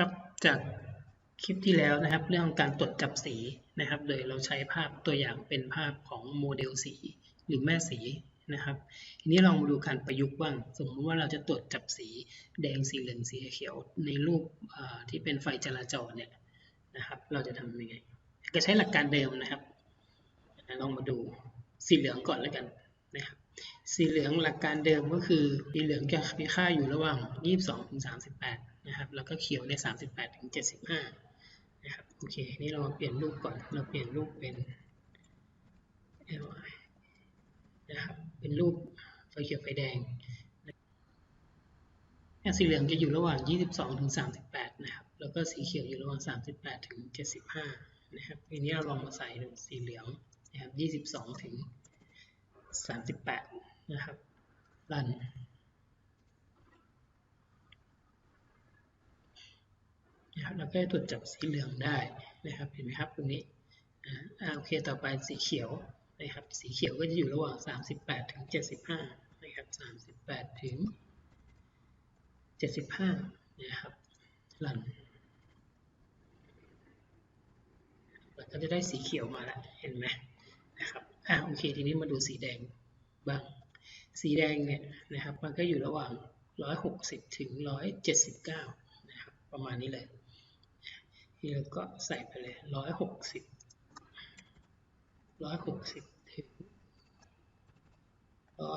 ครับจากคลิปที่แล้วนะครับ เรื่องการตรวจจับสีนะครับ โดยเราใช้ภาพตัวอย่างเป็นภาพของโมเดลสีหรือแม่สีนะครับทีนี้ลองมาดูการประยุกต์บ้าง สมมติว่าเราจะตรวจจับสีแดงสีเหลืองสีเขียว ในรูปที่เป็นไฟจราจรเนี่ยนะครับ เราจะทำยังไง ก็ใช้หลักการเดิมนะครับลองมาดูสีเหลืองก่อนแล้วกันนะครับสีเหลืองหลักการเดิมก็คือสีเหลืองจะมีค่าอยู่ระหว่าง 22ถึง38 นะครับ แล้วก็เขียวใน 38ถึง75 นะครับ โอเค นี่เราเปลี่ยนรูปก่อน เราเปลี่ยนรูปเป็น ly นะครับ เป็นรูปไฟเขียวไฟแดงสีเหลืองจะอยู่ระหว่าง 22ถึง38 นะครับ แล้วก็สีเขียวอยู่ระหว่าง 38ถึง75 นะครับ ทีนี้เราลองมาใส่ดูสีเหลืองนะครับ 22ถึง38 นะครับ รัน นะครับเราก็ตรวจจับสีเหลืองได้นะครับเห็นไหมครับตรงนี้อ่าโอเคต่อไปสีเขียวนะครับสีเขียวก็จะอยู่ระหว่าง 38 ถึง 75 นะครับ 38 ถึง 75 นะครับรันเราก็จะได้สีเขียวมาแล้วเห็นไหมนะครับอ่าโอเคทีนี้มาดูสีแดงบ้างสีแดงเนี่ยนะครับมันก็อยู่ระหว่าง 160 ถึง 179 นะครับประมาณนี้เลย ทีเราก็ใส่ไปเลย160 160ถึง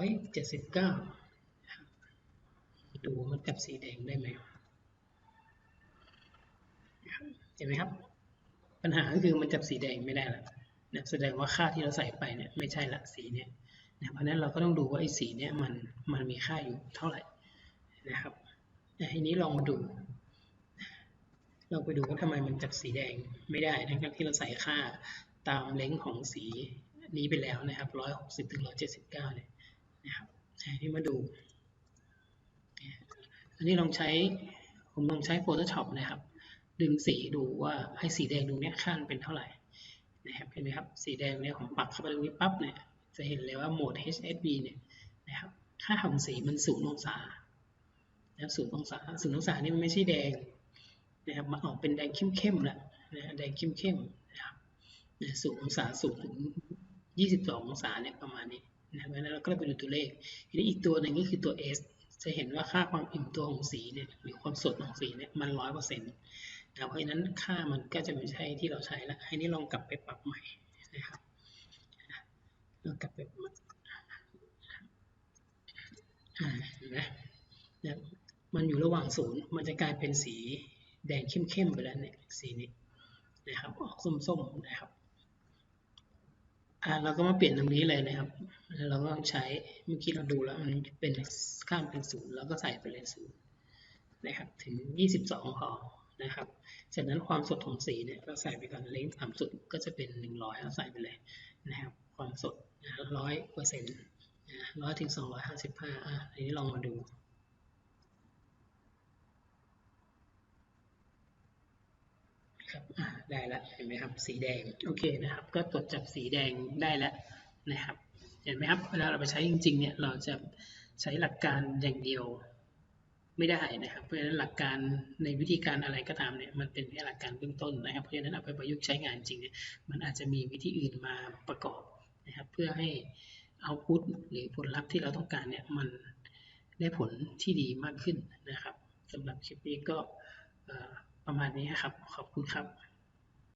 179นะครับเก้าดูมันกับสีแดงได้ไหมเห็นไหมครับ ปัญหาก็คือมันจับสีแดงไม่ได้ละนะแสดงว่าค่าที่เราใส่ไปเนี่ยไม่ใช่ละสีเนี่ยนะเพราะนั้นเราก็ต้องดูว่าไอ้สีเนี่ยมันมันมีค่าอยู่เท่าไหร่นะครับทีนี้ลองมาดู เราไปดูว่าทำไมมันจับสีแดงไม่ได้ ทั้งที่เราใส่ค่าตามเลงของสีนี้ไปแล้วนะครับร้อยหกสิบถึงร้อยเนี่ยนะครับที่มาดู อันนี้ลองใช้ ผมลองใช้ Photoshop นะครับ ดึงสีดูว่าให้สีแดงตรงนี้ค่าเป็นเท่าไหร่นะครับ เห็นไหมครับ สีแดงเนี่ยผมปักเข้าไปตรงนี้ปั๊บเนี่ย จะเห็นเลยว่าโหมด HSV เนี่ยนะครับ ค่าของสีมันศูนย์องศานะครับศูนย์องศาศูนย์องศานี่มันไม่ใช่แดง นะครับมาออกเป็นแดงเข้มๆแล้วนะแดงเข้มๆนะครับศูนย์องศาสูงถึง 22 องศาเนี่ยประมาณนี้นะครับแล้วเราก็ไปดูตัวเลขทีนี้อีกตัวหนึ่งก็คือตัว S จะเห็นว่าค่าความอิ่มตัวของสีเนี่ยหรือความสดของสีเนี่ยมันร้อยเปอร์เซ็นต์เพราะฉะนั้นค่ามันก็จะไม่ใช่ที่เราใช้ละให้นี้ลองกลับไปปรับใหม่นะครับเรากลับไปนไหมมันอยู่ระหว่างศูนย์มันจะกลายเป็นสี แดงเข้มๆไปแล้วเนี่ยสีนี้นะครับออกส้มๆนะครับอ่าเราก็มาเปลี่ยนตรงนี้เลยนะครับ เราก็ใช้เมื่อกี้เราดูแล้วมันเป็นข้ามเป็นศูนย์แล้วก็ใส่ไปเลยศูนย์นะครับถึง 22พอนะครับจากนั้นความสดของสีเนี่ยก็ใส่ไปก่อนเล้งต่ำสุดก็จะเป็น 100เราใส่ไปเลยนะครับความสดร้อยเปอร์เซ็นต์ร้อยถึงสองร้อยห้าสิบห้าอะทีนี้ลองมาดู ครับได้แล้วเห็นไหมครับ สีแดง โอเคนะครับ ก็ตรวจจับสีแดงได้แล้วนะครับ เห็นไหมครับ เวลาเราไปใช้จริงๆ เนี่ย เราจะใช้หลักการอย่างเดียวไม่ได้นะครับ เพราะฉะนั้นหลักการในวิธีการอะไรก็ตามเนี่ย มันเป็นแค่หลักการเบื้องต้นนะครับ เพราะฉะนั้นเอาไปประยุกต์ใช้งานจริงเนี่ย มันอาจจะมีวิธีอื่นมาประกอบนะครับ เพื่อให้เอาพุทหรือผลลัพธ์ที่เราต้องการเนี่ย มันได้ผลที่ดีมากขึ้นนะครับสำหรับคลิปนี้ก็ ประมาณนี้ครับ ขอบคุณครับ